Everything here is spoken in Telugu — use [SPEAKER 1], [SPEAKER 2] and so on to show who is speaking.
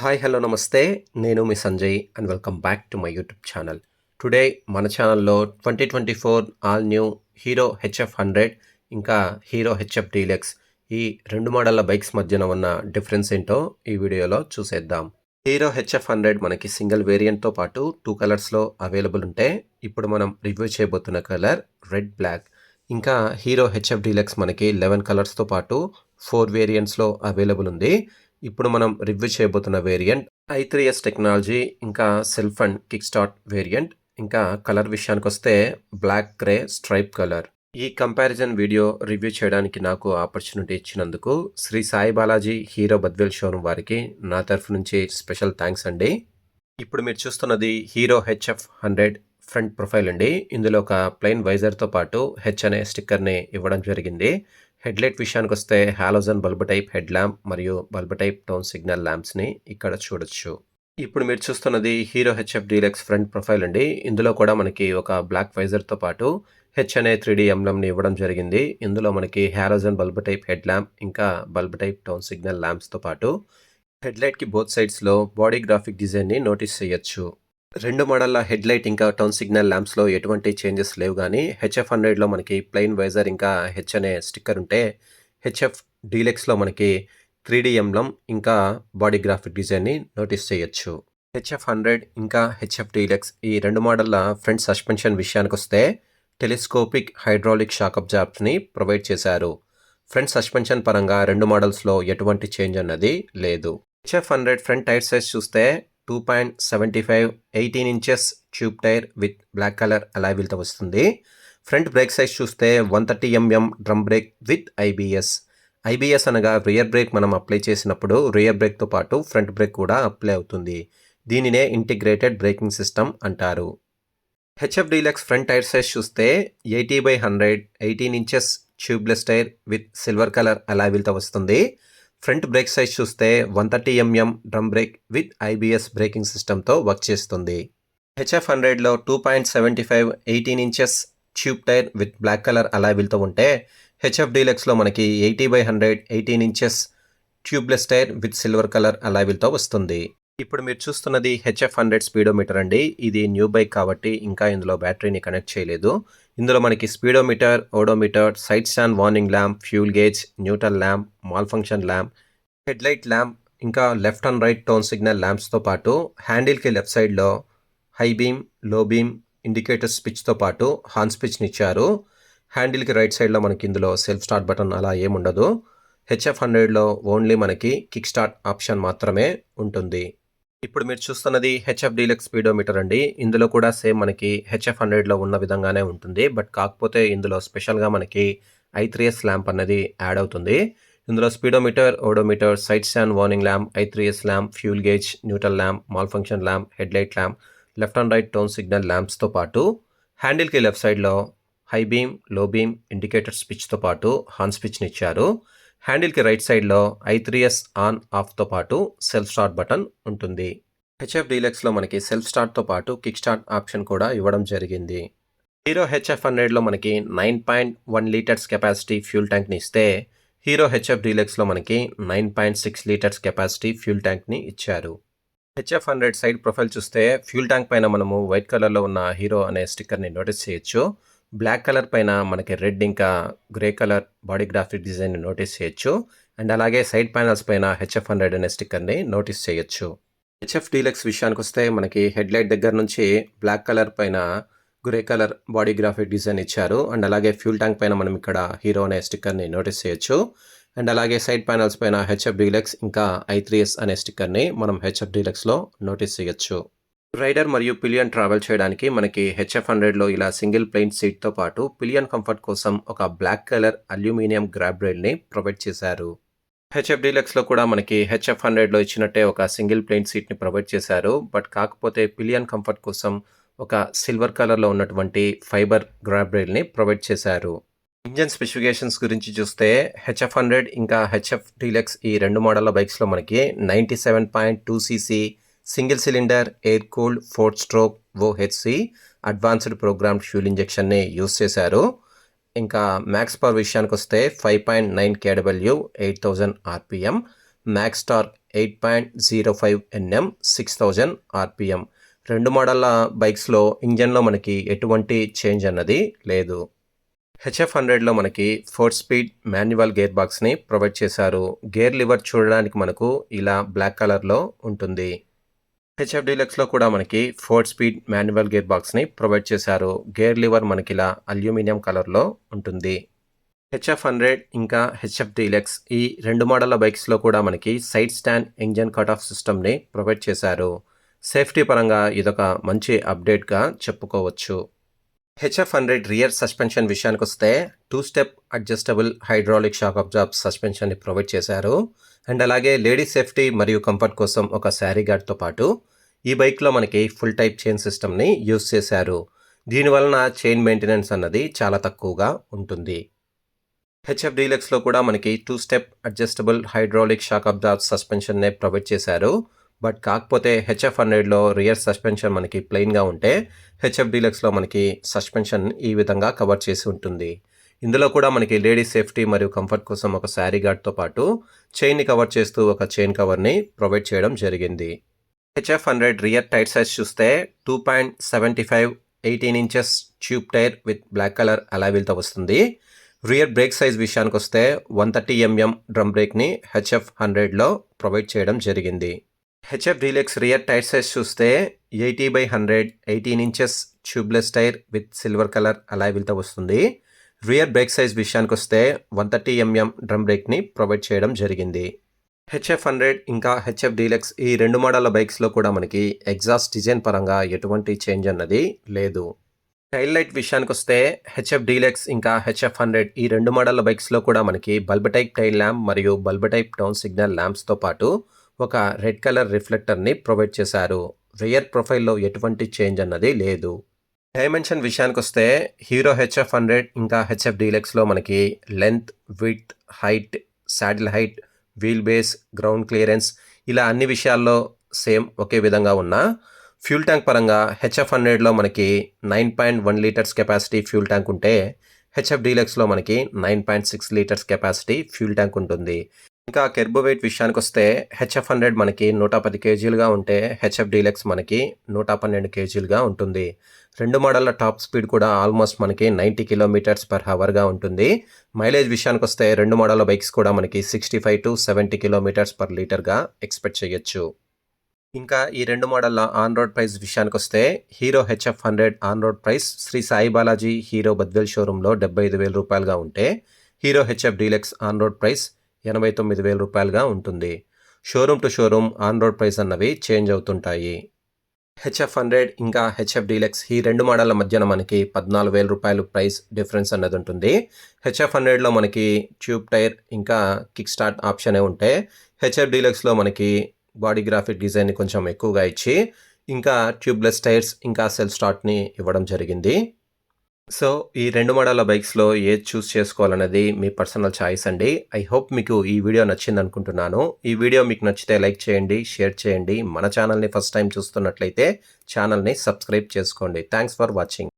[SPEAKER 1] హాయ్ హలో నమస్తే. నేను మీ Sanjay and welcome back to my YouTube channel today మన ఛానల్లో twenty twenty four all new Hero HF hundred ఇంకా హీరో హెచ్ఎఫ్ డీలెక్స్ ఈ రెండు మోడళ్ళ బైక్స్ మధ్యన ఉన్న డిఫరెన్స్ ఏంటో ఈ వీడియోలో చూసేద్దాం. హీరో హెచ్ఎఫ్ హండ్రెడ్ మనకి సింగిల్ వేరియంట్తో పాటు టూ కలర్స్లో అవైలబుల్ ఉంటే ఇప్పుడు మనం రివ్యూ చేయబోతున్న కలర్ రెడ్ బ్లాక్ ఇంకా హీరో హెచ్ఎఫ్ డీలక్స్ మనకి లెవెన్ కలర్స్తో పాటు ఫోర్ వేరియంట్స్లో అవైలబుల్ ఉంది. ఇప్పుడు మనం రివ్యూ చేయబోతున్న variant I three S technology ఇంకా self and kick start variant ఇంకా కలర్ విషయానికి వస్తే బ్లాక్ గ్రే స్ట్రైప్ కలర్ ఈ కంపారిజన్ వీడియో రివ్యూ చేయడానికి నాకు ఆపర్చునిటీ ఇచ్చినందుకు శ్రీ సాయి బాలాజీ హీరో బద్వేల్ షోరూమ్ వారికి నా తరఫు నుంచి స్పెషల్ థ్యాంక్స్ అండి. ఇప్పుడు మీరు చూస్తున్నది Hero HF hundred front profile అండి. ఇందులో ఒక ప్లెయిన్ వైజర్తో పాటు హెచ్ అనే స్టిక్కర్ని ఇవ్వడం జరిగింది. హెడ్లైట్ విషయానికి వస్తే halogen bulb type head lamp మరియు బల్బ్ టైప్ టోన్ సిగ్నల్ ల్యాంప్స్ని ఇక్కడ చూడొచ్చు. ఇప్పుడు మీరు చూస్తున్నది Hero HF Deluxe front profile అండి. ఇందులో కూడా మనకి ఒక బ్లాక్ వైజర్తో పాటు హెచ్ అనే త్రీ డీ ఎంలంని ఇవ్వడం జరిగింది. ఇందులో మనకి halogen bulb type head lamp ఇంకా బల్బ్ టైప్ టోన్ సిగ్నల్ ల్యాంప్స్తో పాటు హెడ్లైట్కి బోత్ సైడ్స్లో బాడీ గ్రాఫిక్ డిజైన్ని నోటీస్ చేయొచ్చు. రెండు మోడల్ల హెడ్లైట్ ఇంకా టౌన్ సిగ్నల్ ల్యాంప్స్లో ఎటువంటి చేంజెస్ లేవు కానీ హెచ్ఎఫ్ హండ్రెడ్లో మనకి ప్లెయిన్ వైజర్ ఇంకా హెచ్ అనే స్టిక్కర్ ఉంటే హెచ్ఎఫ్ డీలెక్స్లో మనకి త్రీ డి ఎంలం ఇంకా బాడీ గ్రాఫిక్ డిజైన్ని నోటీస్ చేయొచ్చు. హెచ్ఎఫ్ హండ్రెడ్ ఇంకా హెచ్ఎఫ్ డీలెక్స్ ఈ రెండు మోడల్ల ఫ్రంట్ సస్పెన్షన్ విషయానికి వస్తే టెలిస్కోపిక్ హైడ్రాలిక్ షాక్ అబ్జార్బ్స్ని ప్రొవైడ్ చేశారు. ఫ్రంట్ సస్పెన్షన్ పరంగా రెండు మోడల్స్లో ఎటువంటి చేంజ్ అన్నది లేదు. HF hundred front tyre size చూస్తే two point seventy five eighteen inches tube tyre with black colour అలావిల్తో వస్తుంది. ఫ్రంట్ బ్రేక్ సైజ్ చూస్తే one thirty mm drum brake with IBS IBS అనగా రియర్ బ్రేక్ మనం అప్లై చేసినప్పుడు రియర్ బ్రేక్తో పాటు ఫ్రంట్ బ్రేక్ కూడా అప్లై అవుతుంది. దీనినే ఇంటిగ్రేటెడ్ బ్రేకింగ్ సిస్టమ్ అంటారు. HF Deluxe front tyre size చూస్తే eighty by hundred eighteen inches tubeless tyre with silver colour అలావిల్తో వస్తుంది. ఫ్రంట్ బ్రేక్ సైజ్ చూస్తే one thirty mm drum brake with IBS braking సిస్టమ్తో వర్క్ చేస్తుంది. హెచ్ఎఫ్ హండ్రెడ్లో two point seventy five eighteen inches tube tyre with black colour అలావిల్తో ఉంటే హెచ్ఎఫ్ డీలక్స్లో మనకి eighty by hundred eighteen inches tubeless tyre with silver colour అలావిల్తో వస్తుంది. ఇప్పుడు మీరు చూస్తున్నది హెచ్ఎఫ్ హండ్రెడ్ స్పీడోమీటర్ అండి. ఇది న్యూ బైక్ కాబట్టి ఇంకా ఇందులో బ్యాటరీని కనెక్ట్ చేయలేదు. ఇందులో మనకి speedometer odometer side stand warning lamp fuel gauge neutral lamp malfunction lamp headlight lamp ఇంకా left and right turn signal ల్యాంప్స్తో పాటు హ్యాండిల్కి లెఫ్ట్ సైడ్లో హై బీమ్లో బీమ్ ఇండికేటర్ స్విచ్తో పాటు హాన్ స్విచ్ని ఇచ్చారు. హ్యాండిల్కి రైట్ సైడ్లో మనకి ఇందులో సెల్ఫ్ స్టార్ట్ బటన్ అలా ఏముండదు. హెచ్ఎఫ్ హండ్రెడ్లో ఓన్లీ మనకి కిక్ స్టార్ట్ ఆప్షన్ మాత్రమే ఉంటుంది. ఇప్పుడు మీరు చూస్తున్నది హెచ్ఎఫ్ డీలక్స్ స్పీడోమీటర్ అండి. ఇందులో కూడా సేమ్ మనకి హెచ్ఎఫ్ హండ్రెడ్లో ఉన్న విధంగానే ఉంటుంది. బట్ కాకపోతే ఇందులో స్పెషల్గా మనకి ఐ త్రీ ఎస్ ల్యాంప్ అనేది యాడ్ అవుతుంది. ఇందులో speedometer odometer side stand warning lamp I three S lamp fuel gauge neutral lamp malfunction lamp headlight lamp left and right turn signal ల్యాంప్స్తో పాటు హ్యాండిల్కి లెఫ్ట్ సైడ్లో హై బీమ్లో బీమ్ ఇండికేటర్ స్విచ్తో పాటు హాన్ స్విచ్ని ఇచ్చారు. హ్యాండిల్కి రైట్ సైడ్లో ఐ త్రీ ఎస్ ఆన్ ఆఫ్తో పాటు సెల్ఫ్ స్టార్ట్ బటన్ ఉంటుంది. హెచ్ఎఫ్ డీలక్స్లో మనకి సెల్ఫ్ స్టార్ట్తో పాటు కిక్ స్టార్ట్ ఆప్షన్ కూడా ఇవ్వడం జరిగింది. హీరో హెచ్ఎఫ్ హండ్రెడ్లో మనకి nine point one litres capacity fuel ట్యాంక్ని ఇస్తే హీరో హెచ్ఎఫ్ డీలక్స్లో మనకి nine point six litres capacity fuel ట్యాంక్ని ఇచ్చారు. హెచ్ఎఫ్ హండ్రెడ్ సైడ్ ప్రొఫైల్ చూస్తే ఫ్యూల్ ట్యాంక్ పైన మనము వైట్ కలర్లో ఉన్న హీరో అనే స్టిక్కర్ని నోటీస్ చేయొచ్చు. బ్లాక్ కలర్ పైన మనకి రెడ్ ఇంకా grey colour body graphic design notice చేయొచ్చు. అండ్ అలాగే సైడ్ ప్యానల్స్ పైన హెచ్ఎఫ్ హండ్రెడ్ అనే స్టిక్కర్ని నోటీస్ చేయొచ్చు. హెచ్ఎఫ్ డీలక్స్ విషయానికి వస్తే మనకి హెడ్లైట్ దగ్గర నుంచి బ్లాక్ కలర్ పైన grey colour body graphic design ఇచ్చారు. అండ్ అలాగే ఫ్యూల్ ట్యాంక్ పైన మనం ఇక్కడ హీరో అనే స్టిక్కర్ని నోటీస్ చేయొచ్చు. అండ్ అలాగే సైడ్ ప్యానల్స్ పైన హెచ్ఎఫ్ డీలక్స్ ఇంకా ఐ త్రీ ఎస్ అనే స్టిక్కర్ని మనం హెచ్ఎఫ్ డీలక్స్లో నోటీస్ చేయొచ్చు. రైడర్ మరియు పిలియన్ ట్రావెల్ చేయడానికి మనకి హెచ్ఎఫ్ హండ్రెడ్లో ఇలా సింగిల్ ప్లెయిన్ సీట్తో పాటు పిలియన్ కంఫర్ట్ కోసం ఒక బ్లాక్ కలర్ అల్యూమినియం గ్రాబ్ రైల్ని ప్రొవైడ్ చేశారు. హెచ్ఎఫ్ డీలక్స్లో కూడా మనకి హెచ్ఎఫ్ హండ్రెడ్లో ఇచ్చినట్టే ఒక సింగిల్ ప్లెయిన్ సీట్ని ప్రొవైడ్ చేశారు. బట్ కాకపోతే పిలియన్ కంఫర్ట్ కోసం ఒక సిల్వర్ కలర్లో ఉన్నటువంటి ఫైబర్ గ్రాబ్ రైల్ని ప్రొవైడ్ చేశారు. ఇంజన్ స్పెసిఫికేషన్స్ గురించి చూస్తే హెచ్ఎఫ్ హండ్రెడ్ ఇంకా హెచ్ఎఫ్ డీలక్స్ ఈ రెండు మోడల్ బైక్స్లో మనకి ninety seven point two CC single cylinder air cooled fourth stroke OHC advanced program fuel ఇంజెక్షన్ని use చేశారు. ఇంకా మ్యాక్స్ పవర్ విషయానికి వస్తే five point nine KW eight thousand RPM max torque eight point zero five NM six thousand RPM. రెండు మోడళ్ళ బైక్స్లో ఇంజన్లో మనకి ఎటువంటి చేంజ్ అన్నది లేదు. హెచ్ఎఫ్ హండ్రెడ్లో మనకి ఫోర్ స్పీడ్ మాన్యువల్ గేర్ బాక్స్ని ప్రొవైడ్ చేశారు. గేర్ లివర్ చూడడానికి మనకు ఇలా బ్లాక్ కలర్లో ఉంటుంది. హెచ్ఎఫ్ డీలక్స్లో కూడా మనకి ఫోర్ స్పీడ్ మాన్యువల్ గేర్ బాక్స్ని ప్రొవైడ్ చేశారు. గేర్ లివర్ మనకి ఇలా అల్యూమినియం కలర్లో ఉంటుంది. హెచ్ఎఫ్ హండ్రెడ్ ఇంకా హెచ్ఎఫ్ డీలక్స్ ఈ రెండు మోడళ్ళ బైక్స్లో కూడా మనకి side stand engine cut off సిస్టమ్ని ప్రొవైడ్ చేశారు. సేఫ్టీ పరంగా ఇదొక మంచి అప్డేట్గా చెప్పుకోవచ్చు. హెచ్ఎఫ్ హండ్రెడ్ రియర్ సస్పెన్షన్ విషయానికి వస్తే two step adjustable hydraulic shock absorb సస్పెన్షన్ని provide చేశారు. అండ్ అలాగే లేడీ సేఫ్టీ మరియు కంఫర్ట్ కోసం ఒక శారీ గార్డ్తో పాటు ఈ బైక్లో మనకి ఫుల్ టైప్ చైన్ సిస్టమ్ని యూస్ చేశారు. దీనివలన చైన్ మెయింటెనెన్స్ అన్నది చాలా తక్కువగా ఉంటుంది. హెచ్ఎఫ్ డీలక్స్లో కూడా మనకి two step adjustable hydraulic shock absorb సస్పెన్షన్నే provide చేశారు. బట్ కాకపోతే హెచ్ఎఫ్ హండ్రెడ్లో రియర్ సస్పెన్షన్ మనకి ప్లెయిన్గా ఉంటే హెచ్ఎఫ్ డీలక్స్లో మనకి సస్పెన్షన్ ఈ విధంగా కవర్ చేసి ఉంటుంది. ఇందులో కూడా మనకి లేడీ సేఫ్టీ మరియు కంఫర్ట్ కోసం ఒక శారీ గార్డ్తో పాటు చైన్ని కవర్ చేస్తూ ఒక చైన్ కవర్ని ప్రొవైడ్ చేయడం జరిగింది. HF hundred rear tyre size చూస్తే two point seventy five eighteen inches tube tyre with black colour అలావిల్తో వస్తుంది. రియర్ బ్రేక్ సైజ్ విషయానికి వస్తే వన్ థర్టీ ఎంఎం డ్రమ్ బ్రేక్ని హెచ్ఎఫ్ హండ్రెడ్లో ప్రొవైడ్ చేయడం జరిగింది. HF deluxe rear tyre size చూస్తే eighty by hundred eighteen inches tubeless tyre with silver colour అలావిల్తో వస్తుంది. రియర్ బ్రేక్ సైజ్ విషయానికి వస్తే వన్ థర్టీ ఎంఎం డ్రమ్ బ్రేక్ని ప్రొవైడ్ చేయడం జరిగింది. హెచ్ఎఫ్ హండ్రెడ్ ఇంకా హెచ్ఎఫ్ డీలెక్స్ ఈ రెండు మోడళ్ళ బైక్స్లో కూడా మనకి ఎగ్జాస్ట్ డిజైన్ పరంగా ఎటువంటి చేంజ్ అన్నది లేదు. టైల్ లైట్ విషయానికి వస్తే హెచ్ఎఫ్ డీలెక్స్ ఇంకా హెచ్ఎఫ్ హండ్రెడ్ ఈ రెండు మోడళ్ళ బైక్స్లో కూడా మనకి బల్బ్ టైప్ టైల్ ల్యాంప్ మరియు బల్బ్ టైప్ టౌన్ సిగ్నల్ ల్యాంప్స్తో పాటు ఒక రెడ్ కలర్ రిఫ్లెక్టర్ని ప్రొవైడ్ చేశారు. రియర్ ప్రొఫైల్లో ఎటువంటి చేంజ్ అన్నది లేదు. డైమెన్షన్ విషయానికి వస్తే హీరో హెచ్ఎఫ్ హండ్రెడ్ ఇంకా హెచ్ఎఫ్ డీలెక్స్లో మనకి length with height saddle height wheel base ground clearance ఇలా అన్ని విషయాల్లో సేమ్ ఒకే విధంగా ఉన్నా ఫ్యూల్ ట్యాంక్ పరంగా హెచ్ఎఫ్ హండ్రెడ్లో మనకి nine point one litres capacity fuel tank ఉంటే హెచ్ఎఫ్ డీలెక్స్లో మనకి nine point six litres capacity fuel tank ఉంటుంది. ఇంకా కెర్బో వెయిట్ విషయానికి వస్తే హెచ్ఎఫ్ హండ్రెడ్ మనకి నూట పది కేజీలుగా ఉంటే హెచ్ఎఫ్ డీలక్స్ మనకి నూట పన్నెండు కేజీలుగా ఉంటుంది. రెండు మోడళ్ళ టాప్ స్పీడ్ కూడా ఆల్మోస్ట్ మనకి నైంటీ కిలోమీటర్స్ పర్ హవర్గా ఉంటుంది. మైలేజ్ విషయానికి వస్తే రెండు మోడల్ బైక్స్ కూడా మనకి sixty five to seventy kilometres per లీటర్గా expect చేయొచ్చు. ఇంకా ఈ రెండు మోడళ్ళ ఆన్ రోడ్ ప్రైస్ విషయానికి వస్తే Hero HF hundred on road price Shri Sai Balaji Hero Badvel షోరూంలో డెబ్బై ఐదు వేల రూపాయలుగా ఉంటే Hero HF deluxe on road price ఎనభై తొమ్మిది వేల రూపాయలుగా ఉంటుంది. Showroom to showroom on road price అన్నవి చేంజ్ అవుతుంటాయి. హెచ్ఎఫ్ హండ్రెడ్ ఇంకా హెచ్ఎఫ్ డీలెక్స్ ఈ రెండు మోడళ్ళ మధ్యన మనకి పద్నాలుగు వేల రూపాయలు ప్రైస్ డిఫరెన్స్ అన్నది ఉంటుంది. హెచ్ఎఫ్ హండ్రెడ్లో మనకి ట్యూబ్ టైర్ ఇంకా కిక్ స్టార్ట్ ఆప్షనే ఉంటే హెచ్ఎఫ్ డీలక్స్లో మనకి బాడీ గ్రాఫిక్ డిజైన్ని కొంచెం ఎక్కువగా ఇచ్చి ఇంకా ట్యూబ్లెస్ టైర్స్ ఇంకా సెల్ స్టార్ట్ని ఇవ్వడం జరిగింది. సో ఈ రెండు మోడల్ బైక్స్లో ఏది చూస్ చేసుకోవాలనేది మీ పర్సనల్ చాయిస్ అండి. ఐ హోప్ మీకు ఈ వీడియో నచ్చింది అనుకుంటున్నాను. ఈ వీడియో మీకు నచ్చితే లైక్ చేయండి షేర్ చేయండి. మన ఛానల్ని ఫస్ట్ టైం చూస్తున్నట్లయితే ఛానల్ని సబ్స్క్రైబ్ చేసుకోండి. Thanks for watching.